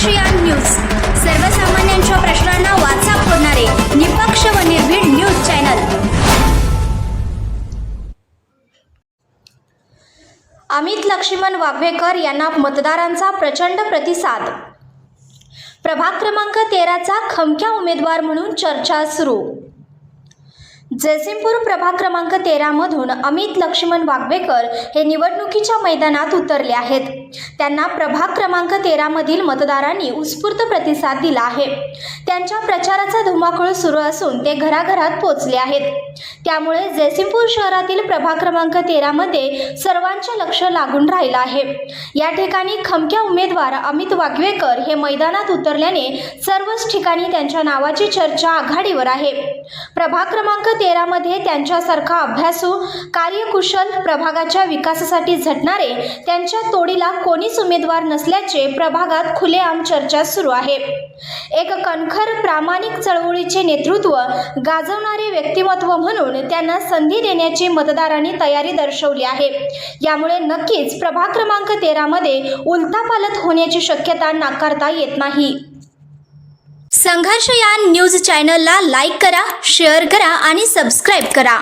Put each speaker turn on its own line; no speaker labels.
ASEAN news. सर्वसामान्यांच्या प्रश्नांना वाचा फोडणारे निपक्ष व निर्भीड न्यूज चॅनल. अमित लक्ष्मण वाघवेकर यांना मतदारांचा प्रचंड प्रतिसाद. प्रभाग क्रमांक तेराचा खमक्या उमेदवार म्हणून चर्चा सुरू. जयसिंगपूर प्रभाग क्रमांक तेरामधून अमित लक्ष्मण वागवेकर हे निवडणुकीच्या मैदानात उतरले आहेत. त्यांना प्रभाग क्रमांक तेरामधील मतदारांनी उत्स्फूर्त प्रतिसाद दिला आहे. त्यांच्या प्रचाराचा धुमाकूळ सुरू असून ते घराघरात पोचले आहेत. त्यामुळे जयसिंगपूर शहरातील प्रभाग क्रमांक तेरामध्ये सर्वांचे लक्ष लागून राहिलं आहे. या ठिकाणी खमक्या उमेदवार अमित वाघवेकर हे मैदानात उतरल्याने सर्वच ठिकाणी त्यांच्या नावाची चर्चा आघाडीवर आहे. प्रभाग क्रमांक तेरामध्ये त्यांच्यासारखा अभ्यासू कार्यकुशल प्रभागाच्या विकासासाठी झटणारे त्यांच्या तोडीला कोणीच उमेदवार नसल्याचे प्रभागात खुलेआम चर्चा सुरू आहे. एक कणखर प्रामाणिक चळवळीचे नेतृत्व गाजवणारे व्यक्तिमत्व म्हणून त्यांना संधी देण्याची मतदारांनी तयारी दर्शवली आहे. यामुळे नक्कीच प्रभाग क्रमांक तेरामध्ये उलथापालथ होण्याची शक्यता नाकारता येत नाही. संघर्ष या न्यूज चॅनलला लाईक करा शेअर करा आणि सबस्क्राईब करा.